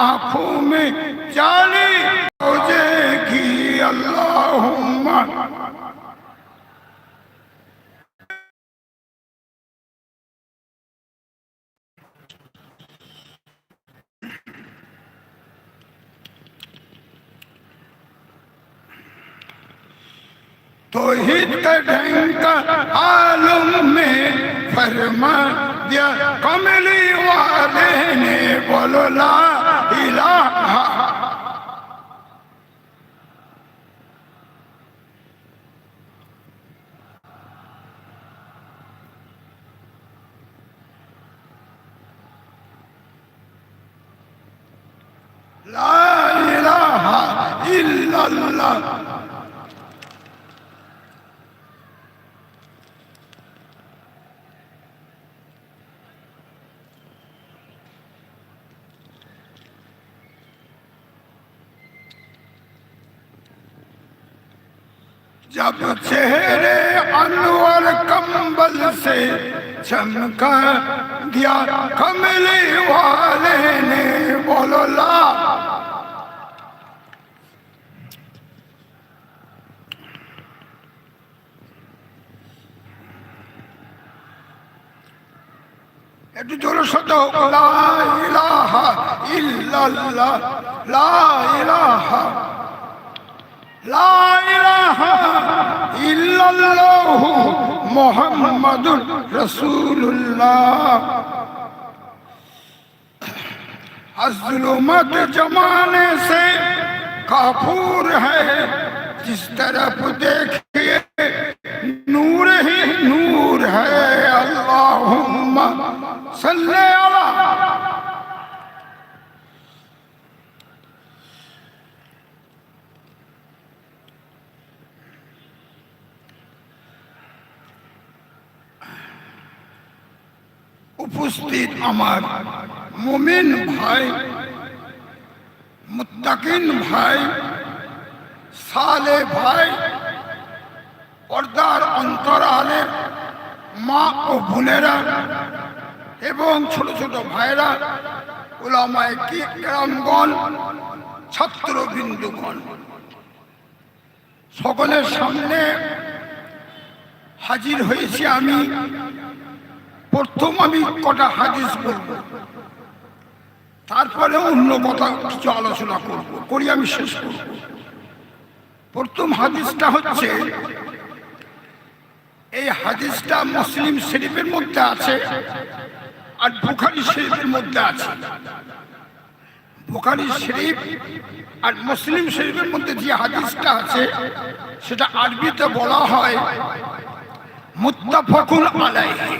आँखों में जाने की अल्लाह तो हित ढंका आलम में फरमा दिया, कमली वाले ने बोलो ला لا إله إلا الله. जब चेहरे अनवर कंबल से चमका दिया कमले वाले ने बोलो ला একটু জোরে শব্দ হোক লা ইলাহা ইল্লাল্লাহ লা ইলাহা মোহাম্মদুর রসুল্লাহ হজলুমত জমানে সে কাফুর है जिस तरफ देखिए नूर ही नूर है अल्लाह सल्ले উপস্থিত আমার মুমিন ভাই, মুত্তাকিন ভাই, সালে ভাই, পর্দার অন্তরালের মা ও বোনেরা এবং ছোট ছোট ভাইরা ওলামায় কি গ্রামগণ ছাত্রবিন্দুগণ, সকলের সামনে হাজির হয়েছি আমি। প্রথম আমি কটা হাদিস বলব। তারপরে অন্য কথা কিছু আলোচনা করব, করি আমি শেষ করব। প্রথম হাদিসটা হচ্ছে, এই হাদিসটা মুসলিম শরীফের মধ্যে আছে আর বুখারি শরীফের মধ্যে আছে। বুখারি শরীফ আর মুসলিম শরীফের মধ্যে যে হাদিসটা আছে, সেটা আরবিতে বলা হয় মুত্তাফাকুল আলাইহি।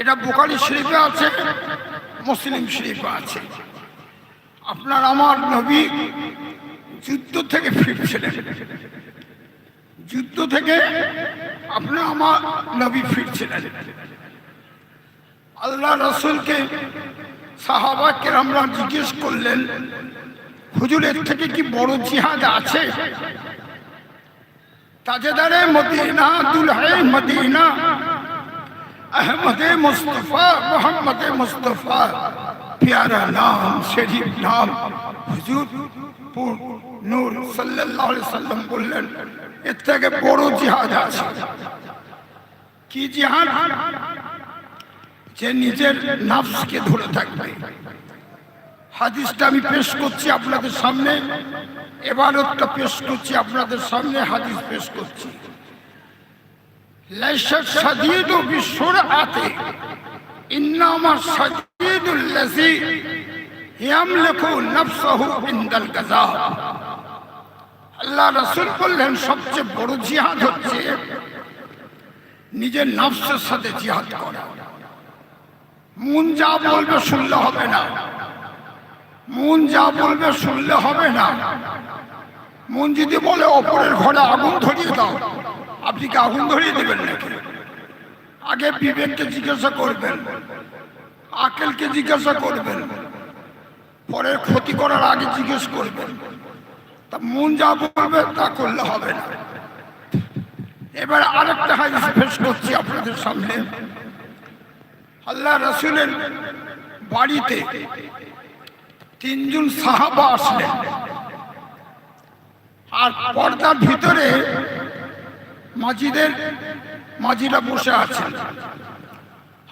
এটা বুখারি শরীফে আছে, মুসলিম শরীফে আছে। আপনার আমার নবী যুদ্ধ থেকে ফিরছিলেন। যুদ্ধ থেকে আপনার আমার নবী ফিরছিলেন। আল্লাহ রসুলকে সাহাবা কেরামরা জিজ্ঞেস করলেন, হুজুরের থেকে কি বড় জিহাদ আছে? তাজেদারে মদিনা দুলহে মদিনা احمد مصطفیٰ محمد مصطفیٰ پیارا نام شریف نام حضور پور নূর সাল্লাল্লাহু আলাইহি সাল্লাম বললেন, এর থেকে বড় জিহাদ আছে। কি জিহাদ? যে নিজের নাফসকে ধরে থাকবে। হাদিসটা আমি পেশ করছি আপনাদের সামনে, এবারতটা পেশ করছি আপনাদের সামনে, হাদিস পেশ করছি। ليس الشديد بالسرعة إنما الشديد الذي يملك نفسه عند الغزاء আল্লাহ রসুল বললেন সবচেয়ে বড় জিহাদ হচ্ছে নিজের নফসের সাথে জিহাদ করা মন যা বলবে শুনলে হবে না মন যা বলবে শুনলে হবে না মন যদি বলে অপরের ঘরে আগুন ধরিয়ে দাও আপনি কি আগুন ধরিয়ে দেবেন নাকি? আগে বিবেককে জিজ্ঞাসা করবেন। আকেলকে জিজ্ঞাসা করবেন। পরে ক্ষতি করার আগে জিজ্ঞেস করবেন। তা মন যা বলবে তা করলে হবে না। এবার আরেকটা হাদিস পেশ করছি আপনাদের সামনে। আল্লাহ রসুলের বাড়িতে তিনজন সাহাবা আসলেন। আর পর্দার ভিতরে মাজিদের মাজিরা বসে আছেন।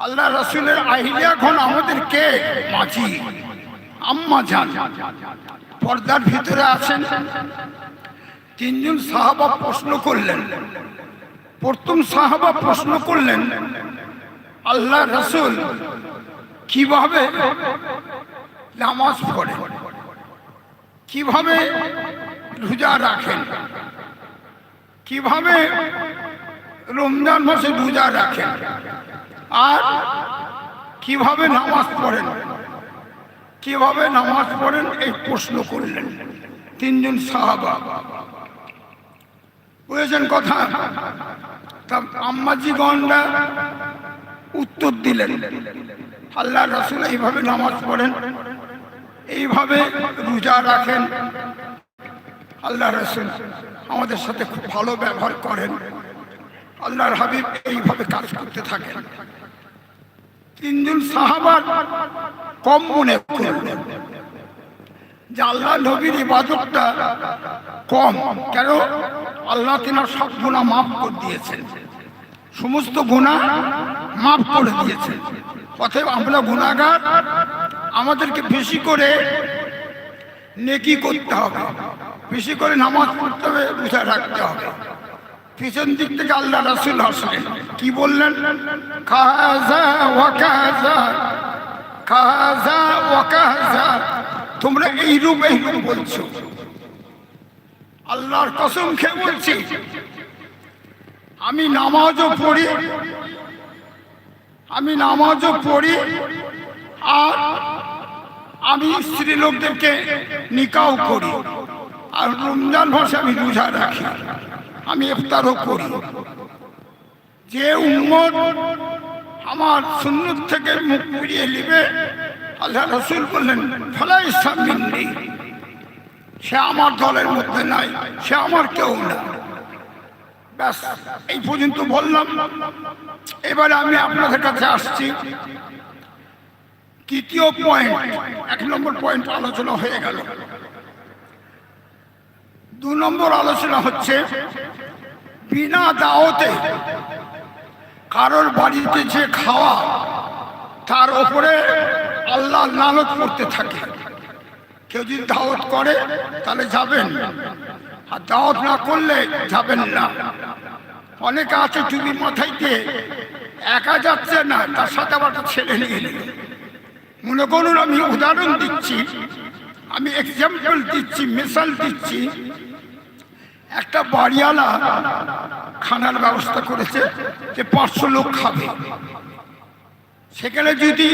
আল্লাহ রসুলের আহিলে এখন আমাদের কে? মাঝি আম্মা যান পর্দার ভিতরে আছেন। তিনজন সাহাবা প্রশ্ন করলেন। প্রথম সাহাবা প্রশ্ন করলেন, আল্লাহ রসুল কীভাবে নামাজ পড়ে? কীভাবে রোজা রাখেন? কীভাবে রমজান মাসে রোজা রাখেন? আর কীভাবে নামাজ পড়েন? কীভাবে নামাজ পড়েন? এই প্রশ্ন করলেন তিনজন সাহাবা। বুঝেছেন কথা? তা আম্মাজি গন্ডা উত্তর দিলেন, আল্লাহ রসুল এইভাবে নামাজ পড়েন, এইভাবে রোজা রাখেন। আল্লাহ রসুল আমাদের সাথে খুব ভালো ব্যবহার করেন। আল্লাহর হাবিব এইভাবে কাজ করতে থাকেন। তিনজন সাহাবার কম মনে করলেন যে আল্লাহ নবীর ইবাদতটা কম। কেন? আল্লাহ তিনার সব গুণা মাফ করে দিয়েছেন। সমস্ত গুণা মাফ করে দিয়েছেন। অতএব আমরা গুণাগার আমাদেরকে বেশি করে নেকি করতে হবে। বেশি করে নামাজ পড়তে হবে রোজা রাখতে হবে। পিছন দিক থেকে আল্লাহ রাসুল আসলেন কি বললেন? খাজা ওয়াকাজা খাজা ওয়াকাজা তোমরা এইরূপ এইরূপ বলছো। আল্লাহর কসম খেয়ে বলছি, আমি নামাজও পড়ি, আমি নামাজও পড়ি, আর আমি স্ত্রী লোকদেরকে নিকাও করি। আর রমজান মাসে আমি রোজা রাখি। আমি ইফতারও করি। যে উম্মত আমার সুন্নত থেকে মুখ ফিরিয়ে নেবে, আল্লাহ রসুল বললেন, ফলাই সামিন নেই সে আমার দলের মধ্যে নাই, সে আমার কেউ না। ব্যাস, এই পর্যন্ত বললাম। এবারে আমি আপনাদের কাছে আসছি। তৃতীয় পয়েন্ট এক নম্বর পয়েন্ট আলোচনা হয়ে গেল। দু নম্বর আলোচনা হচ্ছে, বিনা দাওতে কারোর বাড়িতে যে খাওয়া, তার ওপরে আল্লাহ লালত করতে থাকে। কেউ যদি দাওয়াত করে, তাহলে যাবেন। আর দাওয়াত না করলে যাবেন না। অনেকে আছে টুপি মাথায় একা যাচ্ছে না, তার সাথে আবার একটা ছেলে নিয়ে নিল মনে করুন আমি উদাহরণ দিচ্ছি, আমি এক্সাম্পল দিচ্ছি মিসাল দিচ্ছি একটা বাড়িওয়ালা খানার ব্যবস্থা করেছে যে পাঁচশো লোক খাবে। সেখানে যদি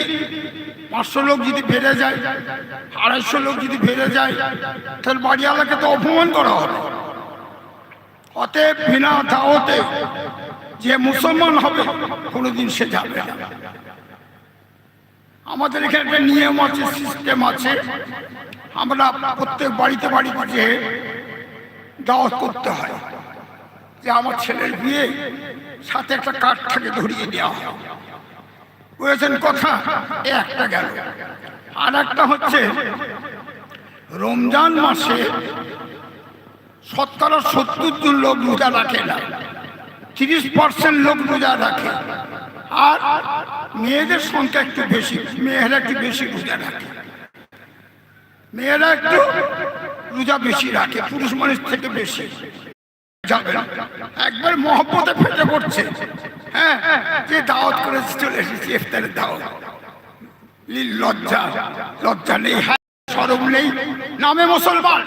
পাঁচশো লোক যদি বেড়ে যায়, আড়াইশো লোক যদি বেড়ে যায়, তাহলে বাড়িওয়ালাকে তো অপমান করা হবে। অতএব বিনা দাওতে যে মুসলমান হবে, কোনোদিন সে যাবে না। আমাদের এখানে একটা নিয়ম আছে সিস্টেম আছে। আমরা প্রত্যেক বাড়িতে বাড়িতে যে দাওয়াত করতে হয় যে আমার ছেলের বিয়ে, সাথে একটা কাঠ থেকে ধরিয়ে দেওয়া হয়। বুঝেছেন কথা? এ একটা গেল। আর একটা হচ্ছে, রমজান মাসে শতকরা সত্তর জন লোক রোজা রাখে না। তিরিশ পার্সেন্ট লোক রোজা রাখে। আর মেয়েদের সংখ্যা একটু বেশি, মেয়েরা একটু বেশি রোজা রাখে। মেয়েরা একটু রোজা বেশি রাখে, পুরুষ মানুষ থেকে বেশি। যাবে না। একবার মহব্বতে ফেটে পড়ছে। হ্যাঁ যে দাওয়াত করে চলে এসেছি ইফতারের দাওয়াত। লজ্জা লজ্জা নেই সরব নেই। নামে মুসলমান।